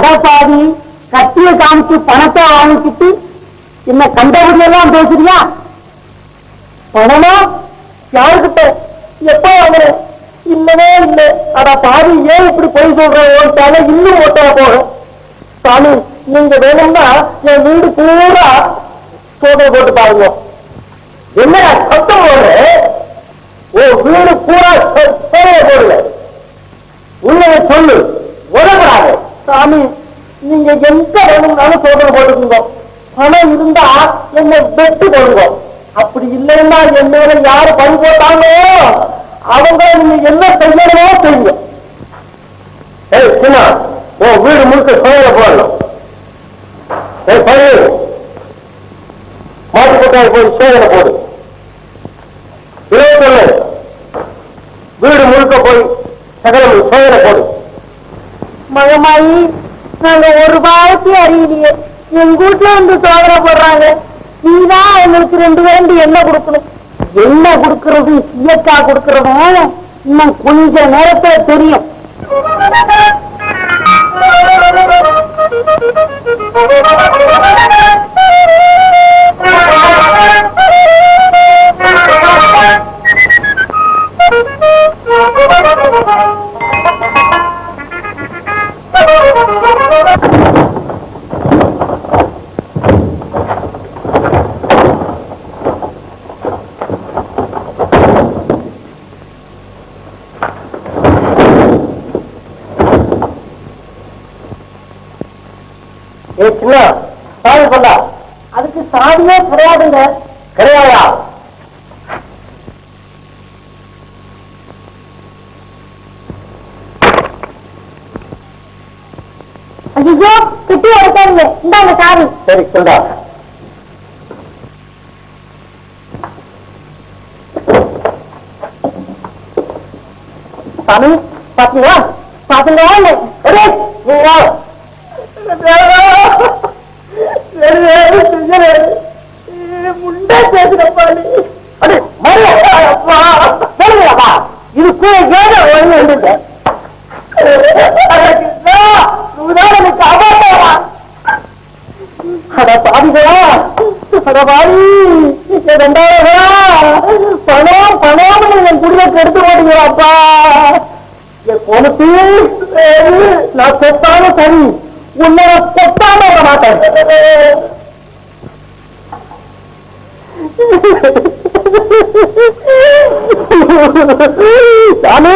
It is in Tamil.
அடப்பாதி கத்திய காமிச்சு பணத்தை வாங்கிக்கிட்டு என்ன கண்டபடியெல்லாம் பேசுறியா? பணமா? யாருக்கிட்ட? எப்ப வாங்குற இல்லவே இல்லை. அட பாவி ஏன் இப்படி பொய் சொல்ற? ஓட்டால இன்னும் ஓட்டா போகும் சாமி நீங்க வேணும்னா என் வீடு பூரா சோதனை போட்டு பாருங்க. என்ன சத்தம் போடுற? ஓ வீடு பூரா சோதனை போடல உள்ளதை சொல்லு. சாமி நீங்க எங்க வேணும்னாலும் சோதனை போட்டுக்கோங்க. பணம் இருந்தா என்ன வெட்டு போடுங்க. அப்படி இல்லைன்னா என் மேல யாரு பணி போட்டாங்களோ அவங்க நீங்க என்ன செய்யணுமோ செய்யுங்க. ஏய் சின்ன உன் வீடு முழுக்க சோதனை போடணும். ஏய் பழி மாட்டுக்கொட்டாய் போய் சோதனை போடு. இருபத்தொன்னு வீடு முழுக்க போய் சகலம் சோதனை போடு. மகமாயி நாங்க ஒரு பாவத்தையும் அறியலையே எங்க வீட்டுல வந்து சோதனை போடுறாங்க. நீதான் அவங்களுக்கு ரெண்டு பேருந்து என்ன கொடுக்கணும். என்ன கொடுக்கறது இயக்கா கொடுக்கறதும் இன்னும் கொஞ்ச நேரத்துல தெரியும். ஏ சின்ன சாமி பண்ணா அதுக்கு சாதியே கிடையாதுங்க. கிடையாதா? ஐயோ குட்டி எடுக்காதீங்க இந்தாங்க சாவி சரி கொண்டா. சாமி பாத்தீங்களா? பாத்தீங்களா? அடே, நீ வா. முண்டா பேசுறப்பாடி அடே மரியாதைப்பா சொல்லுங்கப்பா இதுக்கு ஏதோ ஒண்ணு இருந்தது உதாரணத்துக்கு அபாயமா அட பாவிகளா அட பாவி ரெண்டாயிரா பணம் பணம் என் குடியை கெடுத்து போட்டீங்களாப்பா என் பொணுக்கு நான் சொத்தான சரி. உன்னை நான் செத்தாம விட மாட்டேன் சாமி